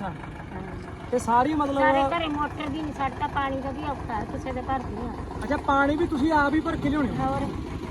ਅੱਛਾ। ਤੇ ਸਾਰੀ ਸਾਰੇ ਮਤਲਬ ਘਰੇ ਮੋਟਰ ਵੀ ਨਹੀਂ ਸਾਡਾ ਪਾਣੀ ਦਾ ਵੀ ਔਖਾ ਹੈ, ਕਿਸੇ ਦੇ ਘਰ ਨਹੀਂ ਆ ਅੱਛਾ ਪਾਣੀ ਵੀ ਤੁਸੀਂ ਆਪ ਹੀ ਭਰ ਕੇ ਲਿਆਉਣੇ ਹੋ? ਹੋਰ?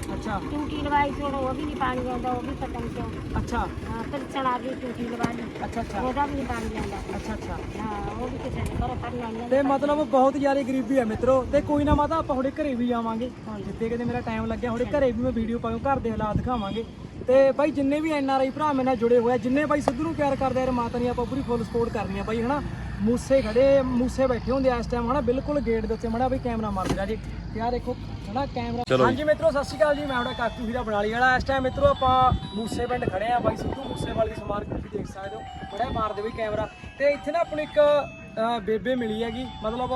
ਅੱਛਾ। ਟੂਟੀ ਲਵਾਈ ਸੀ ਉਹ ਵੀ ਨਹੀਂ ਪਾਣੀ ਆਉਂਦਾ ਉਹ ਵੀ ਪਤਾ ਨਹੀਂ ਕਿਉਂ ਅੱਛਾ। ਹਾਂ ਫਿਰ ਚਣਾ ਦੀ ਟੂਟੀ ਲਵਾ ਲਈ ਅੱਛਾ ਅੱਛਾ। ਉਹਦਾ ਵੀ ਨਹੀਂ ਪਾਣੀ ਆਉਂਦਾ। ਅੱਛਾ ਅੱਛਾ। ਹਾਂ ਉਹ ਵੀ ਕਿਸੇ ਦੇ ਘਰ ਕਰਨਾ ਨਹੀਂ ਤੇ ਮਤਲਬ ਬਹੁਤ ਜ਼ਿਆਦਾ ਗਰੀਬੀ ਹੈ ਮਿੱਤਰੋ। ਤੇ ਕੋਈ ਨਾ ਮਾਤਾ ਆਪਾਂ ਤੁਹਾਡੇ ਘਰੇ ਵੀ ਆਵਾਂਗੇ। ਹਾਂ ਜਿੱਦੇ ਕਿਤੇ ਮੇਰਾ ਟਾਈਮ ਲੱਗਿਆ ਤੁਹਾਡੇ ਘਰੇ ਵੀ ਮੈਂ ਵੀਡੀਓ ਪਾਉਂ ਘਰ ਦੇ ਹਾਲਾਤ ਦਿਖਾਵਾਂਗੇ। ਤੇ ਬਾਈ ਜਿੰਨੇ ਵੀ ਐਨ ਆਰ ਆਈ ਭਰਾ ਮੇਰੇ ਨਾਲ ਜੁੜੇ ਹੋਏ ਆ ਜਿੰਨੇ ਬਾਈ ਸਿੱਧੂ ਨੂੰ ਪਿਆਰ ਕਰਦੇ ਆ ਯਾਰ ਮਾਤਾ ਨੇ ਆਪਾਂ ਪੂਰੀ ਫੁੱਲ ਸਪੋਰਟ ਕਰਨੀ ਆ ਬਾਈ ਹਨਾ? ਮੂਸੇ ਖੜੇ ਮੂਸੇ ਬੈਠੇ ਹੁੰਦੇ ਆ ਇਸ ਟਾਈਮ ਹਨਾ? ਬਿਲਕੁਲ ਗੇਟ ਦੇ ਉੱਤੇ ਮੜਾ ਬਈ ਕੈਮਰਾ ਮਾਰ ਰਿਹਾ ਜੀ। ਆ ਦੇਖੋ ਹਨਾ ਕੈਮਰਾ ਹਾਂਜੀ ਮਿੱਤਰੋ ਸਤਿ ਸ਼੍ਰੀ ਅਕਾਲ ਜੀ। ਮੈਂ ਤੁਹਾਡਾ ਕਾਕੂ ਹੀਰਾ ਬਣਾਲੀ ਵਾਲਾ। ਇਸ ਟਾਈਮ ਮਿੱਤਰੋ ਆਪਾਂ ਮੂਸੇ ਪਿੰਡ ਖੜੇ ਆ ਬਾਈ ਸਿੱਧੂ। ਮੂਸੇ ਵਾਲੀ ਦੀ ਸਮਾਰਕ ਤੁਸੀਂ ਦੇਖ ਸਕਦੇ ਹੋ। ਬੜਾ ਮਾਰਦੇ ਵੀ ਕੈਮਰਾ ਤੇ ਇੱਥੇ ਨਾ ਆਪਣੀ ਇੱਕ ਬੇਬੇ ਮਿਲੀ ਹੈਗੀ। ਮਤਲਬ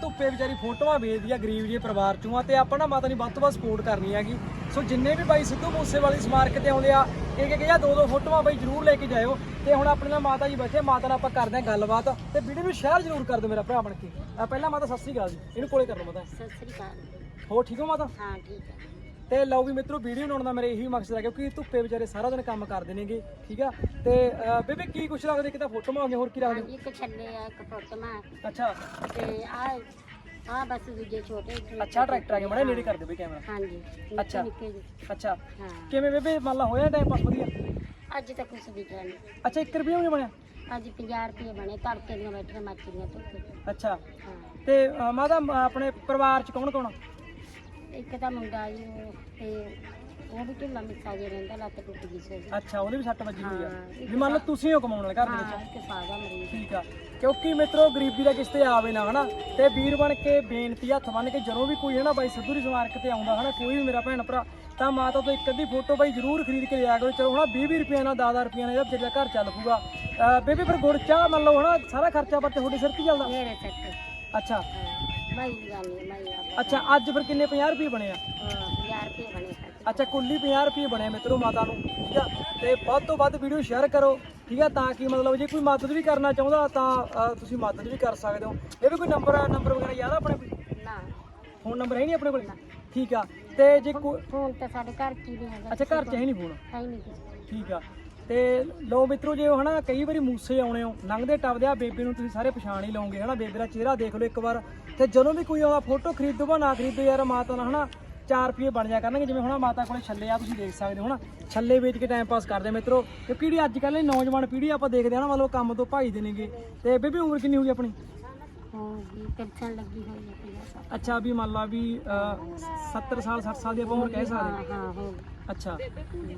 ਧੁੱਪੇ ਵਿਚਾਰੀ ਫੋਟੋਆਂ ਵੇਚਦੀ ਆ ਗਰੀਬ ਜਿਹੇ ਪਰਿਵਾਰ ਚੋਂ ਆ ਤੇ ਆਪਾਂ ਨਾ ਮਾਤਾ ਦੀ ਵੱਧ ਤੋਂ ਵੱਧ ਸਪੋਰਟ ਕਰਨੀ ਹੈਗੀ। ਸੋ ਜਿੰਨੇ ਵੀ ਬਾਈ ਸਿੱਧੂ ਮੂਸੇ ਵਾਲੀ ਸਮਾਰਕ ਤੇ ਆਉਂਦੇ ਆ ਇੱਕ ਇੱਕ ਜਾਂ ਦੋ ਦੋ ਫੋਟੋਆਂ ਬਾਈ ਜਰੂਰ ਲੈ ਕੇ ਜਾਇਓ ਤੇ ਹੁਣ ਆਪਣੇ ਨਾਲ ਮਾਤਾ ਜੀ ਬੈਠੇ ਮਾਤਾ ਨਾਲ ਆਪਾਂ ਕਰਦੇ ਆ ਗੱਲਬਾਤ ਤੇ ਵੀਡੀਓ ਨੂੰ ਸ਼ੇਅਰ ਜਰੂਰ ਕਰ ਦਿਓ ਮੇਰਾ ਭਰਾ ਬਣ ਕੇ। ਪਹਿਲਾਂ ਮਾਤਾ ਸਤਿ ਸ੍ਰੀ ਅਕਾਲ ਜੀ ਇਹਨੂੰ ਕੋਲੇ ਕਰ ਲਓ ਮਾਤਾ। ਸਤਿ ਸ੍ਰੀ ਅਕਾਲ। ਹੋਰ ਠੀਕ ਹੋ ਮਾਤਾ? ਹਾਂ ਠੀਕ ਹੈ। ਤੇ ਲਓ ਵੀ ਮਿੱਤਰੋ ਵੀਡੀਓ ਬਣਾਉਣ ਦਾ ਮੇਰਾ ਇਹੀ ਮਕਸਦ ਹੈ ਕਿਉਂਕਿ ਧੁੱਪੇ ਵਿਚਾਰੇ ਸਾਰਾ ਦਿਨ ਕੰਮ ਕਰਦੇ ਨੇਗੇ ਠੀਕ ਆ? ਤੇ ਅਹ ਬੇਬੇ ਕੀ ਕੁਛ ਰੱਖਦੇ? ਇੱਕ ਤਾਂ ਫੋਟੋਆਂ ਹੋਰ ਕੀ ਰੱਖਦੇ? ਹਾਂਜੀ ਇੱਕ ਛੱਲੇ ਆ ਇੱਕ ਫੋਟੋਆਂ। ਅੱਛਾ। ਤੇ ਆ ਆ ਬਸ ਦੂਜੇ ਛੋਟੇ ਅੱਛਾ ਟਰੈਕਟਰ ਆ ਗਿਆ ਮੜਾ ਨੇੜੇ ਕਰ ਦੇ ਬਈ ਕੈਮਰਾ। ਹਾਂਜੀ ਅੱਛਾ। ਨਿੱਕੇ ਜਿਹੇ। ਅੱਛਾ। ਹਾਂ। ਕਿਵੇਂ ਬੇਬੇ? ਮੰਨ ਲਾ ਹੋਇਆ ਟਾਈਮ ਪਾਸ ਵਧੀਆ? ਅੱਜ ਤਾਂ ਕੁਛ ਵਿਚਾਰ ਨਹੀਂ। ਅੱਛਾ 1 ਰੁਪਿਆ ਵੀ ਬਣਿਆ? ਅੱਜ 50 ਰੁਪਏ ਬਣੇ ਤੜਕੇ ਦੀਆਂ ਬੈਠੀਆਂ ਮੱਛੀਆਂ ਧੁੱਪੇ। ਅੱਛਾ। ਹਾਂ। ਤੇ ਅਹ, ਮਾਤਾ ਅਹ, ਆਪਣੇ ਪਰਿਵਾਰ ਚ ਕੌਣ ਕੌਣ ਆ? ਇੱਕ ਤਾਂ ਮੁੰਡਾ ਜੀ ਉਹ ਤੇ ਉਹ ਵੀ ਢਿੱਲਾ ਮਿੱਸਾ ਜਿਹਾ ਰਹਿੰਦਾ ਲੱਤ ਟੁੱਟ ਗਈ ਸੀ ਉਹਦੀ। ਅੱਛਾ ਉਹਦੇ ਵੀ ਸੱਟ ਵੱਜੀ ਹੋਈ ਆ। ਹਾਂ, ਵੀ ਮੰਨ ਲਓ ਤੁਸੀਂ ਹੋ ਕਮਾਉਣ ਵਾਲੇ ਘਰ ਦੇ ਹਾਂ ਵਿੱਚ ਇੱਕ ਸਾਦਾ ਮਰੀਜ਼ ਠੀਕ ਆ। ਕਿਉਂਕਿ ਮਿੱਤਰੋ ਗਰੀਬੀ ਦਾ ਕਿਸ ਤੇ ਆਵੇ ਨਾ ਹਨਾ? ਤੇ ਵੀਰ ਬਣ ਕੇ ਬੇਨਤੀ ਹੱਥ ਬੰਨ ਕੇ ਜਦੋਂ ਵੀ ਕੋਈ ਹਨਾ ਬਾਈ ਸਿੱਧੂ ਦੀ ਸਮਾਰਕ ਤੇ ਆਉਂਦਾ ਹਨਾ ਕੋਈ ਵੀ ਮੇਰਾ ਭੈਣ ਭਰਾ ਤਾਂ ਮਾਤਾ ਤੋਂ ਇੱਕ ਅੱਧੀ ਫੋਟੋ ਬਾਈ ਜ਼ਰੂਰ ਖਰੀਦ ਕੇ ਲਿਆ ਕਰੋ। ਚਲੋ ਹਨਾ 20 20 ਰੁਪਏ ਨਾਲ 10 ਰੁਪਏ ਨਾਲ ਇਹਦਾ ਦਾ ਘਰ ਚੱਲ ਪੂਗਾ ਬੇਬੇ ਫਿਰ ਗੁੜ ਚਾਹ ਮੰਨ ਲਓ ਹਨਾ ਸਾਰਾ ਖਰਚਾ ਪਰ ਤੇ ਤੁਹਾਡੇ ਸਿਰ ਤੇ ਹੀ ਚੱਲਦਾ? ਮੇਰੇ ਸੱਤ ਅੱਛਾ। ਮੈਂ ਹੀ ਜਾਣੀ ਮੈਂ ਆ ਅੱਛਾ ਅੱਜ ਫਿਰ ਕਿੰਨੇ 50 ਰੁਪਏ ਬਣੇ ਆ? 50 ਰੁਪਏ ਬਣੇ ਅੱਛਾ ਕੁੱਲੀ 50 ਰੁਪਏ ਬਣੇ ਮਿੱਤਰੋ ਮਾਤਾ ਨੂੰ ਠੀਕ ਆ? ਤੇ ਵੱਧ ਤੋਂ ਵੱਧ ਵੀਡੀਓ ਸ਼ੇਅਰ ਕਰੋ ਠੀਕ ਆ? ਤਾਂ ਕਿ ਮਤਲਬ ਜੇ ਕੋਈ ਮਦਦ ਵੀ ਕਰਨਾ ਚਾਹੁੰਦਾ ਤਾਂ ਤੁਸੀਂ ਮਦਦ ਵੀ ਕਰ ਸਕਦੇ ਹੋ। ਇਹ ਵੀ ਕੋਈ ਨੰਬਰ ਨੰਬਰ ਵਗੈਰਾ ਯਾਦ ਆ ਆਪਣੇ ਕੋਲ? ਨਾ। ਫੋਨ ਨੰਬਰ ਹੈ ਨਹੀਂ ਆਪਣੇ ਕੋਲ? ਠੀਕ ਆ। ਤੇ ਜੇ ਕੋਈ ਫੋਨ ਤਾਂ ਸਾਡੇ ਘਰ ਚ ਹੀ ਨਹੀਂ ਹੈਗਾ ਅੱਛਾ ਘਰ ਚ ਹੈ ਨਹੀਂ ਫੋਨ ਹੈ ਹੀ ਨਹੀਂ ਠੀਕ ਆ। ਤੇ ਲੋ ਮਿੱਤਰੋ ਜੇ ਉਹ ਹਨਾ ਕਈ ਵਾਰੀ ਮੂਸੇ ਆਉਣੇ ਹੋ ਲੰਘਦੇ ਟੱਪਦੇ ਆ ਬੇਬੇ ਨੂੰ ਤੁਸੀਂ ਸਾਰੇ ਪਛਾਣ ਹੀ ਲਓਗੇ ਹਨਾ ਬੇਬੇ ਦਾ ਚਿਹਰਾ ਦੇਖ ਲਓ ਇੱਕ ਵਾਰ। ਤੇ ਜਦੋਂ ਵੀ ਕੋਈ ਆਉਂਦਾ ਫੋਟੋ ਖਰੀਦੋ ਜਾਂ ਨਾ ਖਰੀਦੋ ਯਾਰ ਮਾਤਾ ਨਾਲ ਹਨਾ 4 ਰੁਪਏ ਬਣ ਜਾ ਕਰਨਗੇ ਜਿਵੇਂ ਹੁਣ ਮਾਤਾ ਕੋਲੇ ਛੱਲੇ ਆ ਤੁਸੀਂ ਦੇਖ ਸਕਦੇ ਹੋ ਹਨਾ। ਛੱਲੇ ਵੇਚ ਕੇ ਟਾਈਮ ਪਾਸ ਕਰਦੇ ਮਿੱਤਰੋ। ਕਿਉਂਕਿ ਜਿਹੜੀ ਅੱਜ ਕੱਲ੍ਹ ਦੀ ਨੌਜਵਾਨ ਪੀੜ੍ਹੀ ਆਪਾਂ ਦੇਖਦੇ ਆ ਨਾ ਮਤਲਬ ਕੰਮ ਤੋਂ ਭਾਈ ਦੇ ਨੇਗੇ। ਤੇ ਬੇਬੇ ਉਮਰ ਕਿੰਨੀ ਹੋ ਗਈ ਆਪਣੀ? ਪੈਨਸ਼ਨ ਲੱਗੀ ਹੋਈ ਹੈ ਅੱਛਾ ਵੀ ਮੰਨ ਲਾ ਵੀ ਅਹ, 70 ਸਾਲ 60 ਸਾਲ ਦੀ ਆਪਾਂ ਉਮਰ ਕਹਿ ਸਕਦੇ ਹਾਂ। ਹਾਂ ਅੱਛਾ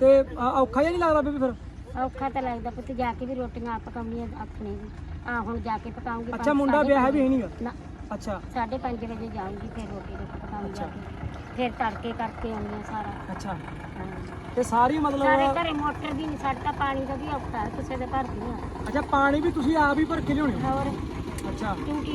ਤੇ ਔਖਾ ਜਿਹਾ ਨਹੀਂ ਲੱਗਦਾ ਬੇਬੇ ਫਿਰ? ਔਖਾ ਤਾਂ ਲੱਗਦਾ ਪੁੱਤ ਜਾ ਕੇ ਵੀ ਰੋਟੀਆਂ ਆਪ ਪਕਾਉਣੀਆਂ ਆਖਣੇ ਵੀ ਆ ਹੁਣ ਜਾ ਕੇ ਪਕਾਉਂਗੀ ਅੱਛਾ ਮੁੰਡਾ ਵਿਆਹ ਹੈ ਵੀ ਹੈ ਨਹੀਂਗਾ ਨਾ। ਅੱਛਾ। 5:30 ਵਜੇ ਜਾਊਂਗੀ ਫਿਰ ਰੋਟੀ ਰੋਟੀ ਪਕਾਉਣ ਜਾ ਕੇ। ਫਿਰ ਤੜਕੇ ਕਰਕੇ ਆਉਣੀ ਆ ਸਾਰਾ। ਅੱਛਾ। ਹਾਂ। ਤੇ ਸਾਰੀ ਮਤਲਬ ਸਾਰੇ ਘਰੇ ਮੋਟਰ ਵੀ ਨਹੀਂ ਸਾਡਾ ਪਾਣੀ ਦਾ ਵੀ ਔਖਾ ਹੈ, ਕਿਸੇ ਦੇ ਘਰ ਨਹੀਂ ਆ। ਅੱਛਾ ਪਾਣੀ ਵੀ ਤੁਸੀਂ ਆਪ ਹੀ ਭਰ ਕੇ ਲਿਆਉਣੇ ਹੋ? ਹੋਰ? ਹੁਣ ਦੀ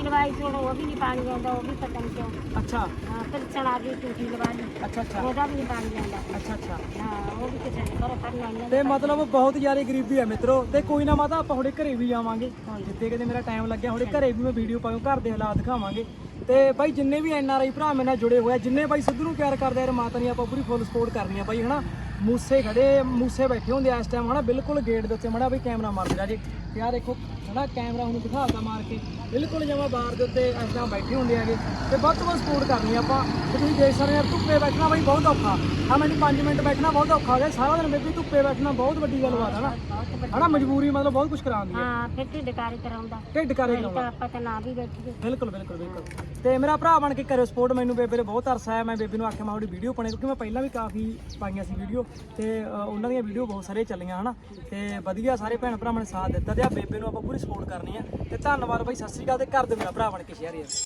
ਉਹਦਾ ਵੀ ਨਹੀਂ ਪਾਣੀ ਅੱਛਾ ਅੱਛਾ। ਹਾਂ ਉਹ ਵੀ ਕਿਸੇ ਦੇ ਘਰੋਂ ਤੇ ਮਤਲਬ ਬਹੁਤ ਜ਼ਿਆਦਾ ਗਰੀਬੀ ਹੈ ਮਿੱਤਰੋ। ਤੇ ਕੋਈ ਨਾ ਮਾਤਾ ਆਪਾਂ ਤੁਹਾਡੇ ਘਰੇ ਵੀ ਆਵਾਂਗੇ। ਜਿੱਦੇ ਕਿਤੇ ਮੇਰਾ ਟਾਈਮ ਲੱਗਿਆ ਤੁਹਾਡੇ ਘਰੇ ਵੀ ਮੈਂ ਵੀਡੀਓ ਪਾਉਂ ਘਰ ਦੇ ਹਾਲਾਤ ਦਿਖਾਵਾਂਗੇ। ਤੇ ਬਾਈ ਜਿੰਨੇ ਵੀ ਐਨ ਆਰ ਆਈ ਭਰਾ ਮੇਰੇ ਨਾਲ ਜੁੜੇ ਹੋਏ ਆ ਜਿੰਨੇ ਬਾਈ ਸਿੱਧੂ ਨੂੰ ਪਿਆਰ ਕਰਦੇ ਆ ਯਾਰ ਮਾਤਾ ਨੇ ਆਪਾਂ ਪੂਰੀ ਫੁੱਲ ਸਪੋਰਟ ਕਰਨੀ ਆ ਬਾਈ ਹਨਾ? ਮੂਸੇ ਖੜੇ ਮੂਸੇ ਬੈਠੇ ਹੁੰਦੇ ਆ ਇਸ ਟਾਈਮ ਹਨਾ? ਬਿਲਕੁਲ ਗੇਟ ਦੇ ਉੱਤੇ ਮੜਾ ਬਈ ਕੈਮਰਾ ਮਾਰ ਰਿਹਾ ਜੀ। ਆਹ ਦੇਖੋ ਹਨਾ ਕੈਮਰਾ ਹੁਣ ਦਿਖਾਤਾ ਮਾਰ ਕੇ। ਬਿਲਕੁਲ ਜਮਾ ਬਾਰ ਦੇ ਉੱਤੇ ਟਾਈਮ ਬੈਠੇ ਹੁੰਦੇ ਆਗੇ ਤੇ ਵੱਧ ਤੋਂ ਵੱਧ ਸਪੋਰਟ ਕਰਨੀ ਆਪਾਂ। ਤੇ ਤੁਸੀਂ ਦੇਖ ਸਕਦੇ ਆ ਧੁੱਪੇ ਬੈਠਣਾ ਬਾਈ ਬਹੁਤ ਔਖਾ। ਆ ਮੈਨੂੰ 5 ਮਿੰਟ ਬੈਠਣਾ ਬਹੁਤ ਔਖਾ ਹੋ ਗਿਆ। ਸਾਰਾ ਦਿਨ ਬੇਬੀ ਧੁੱਪੇ ਬੈਠਣਾ ਬਹੁਤ ਵੱਡੀ ਗੱਲ ਬਾਤ ਹੈ ਨਾ। ਬਹੁਤ ਵੱਡੀ ਹਨਾ ਮਜਬੂਰੀ ਮਤਲਬ ਬਹੁਤ ਕੁਝ ਕਰਾਉਂਦੀ ਹੈ ਹਾਂ ਫਿਰ ਢਿੱਡ ਕਾਰੀ ਕਰਾਉਂਦਾ। ਢਿੱਡ ਕਰੇ ਤਾਂ ਆਪਾਂ ਤਾਂ ਨਾ ਵੀ ਬੈਠੀਏ। ਬਿਲਕੁਲ ਬਿਲਕੁਲ ਬਿਲਕੁਲ। ਤੇ ਮੇਰਾ ਭਰਾ ਬਣ ਕੇ ਕਰਿਓ ਸਪੋਰਟ ਮੈਨੂੰ ਬੇਬੇ ਦੇ ਬਹੁਤ ਅਰਸਾ ਹੈ ਮੈਂ ਬੇਬੇ ਨੂੰ ਆਖਿਆ ਮੈਂ ਉਹਦੀ ਵੀਡੀਓ ਪਾਣੇ ਕਿਉਂਕਿ ਮੈਂ ਪਹਿਲਾਂ ਵੀ ਕਾਫੀ ਪਾਈਆਂ ਸੀ ਵੀਡੀਓ ਤੇ ਉਹਨਾਂ ਦੀਆਂ ਵੀਡੀਓ ਬਹੁਤ ਸਾਰੇ ਚੱਲੀਆਂ ਹਨਾ। ਤੇ ਵਧੀਆ ਸਾਰੇ ਭੈਣ ਭਰਾਵਾਂ ਨੇ ਸਾਥ ਦਿੱਤਾ ਤੇ ਆ ਬੇਬੇ ਨੂੰ ਆਪਾਂ ਪੂਰੀ ਸਪੋਰਟ ਕਰਨੀ ਆ। ਤੇ ਧੰਨਵਾਦ ਬਾਈ, ਸਤਿ ਸ਼੍ਰੀ ਅਕਾਲ ਤੇ ਕਰ ਦੇ ਮੇਰਾ ਭਰਾ ਬਣ ਕੇ ਸ਼ੇਅਰ ਯਾਰ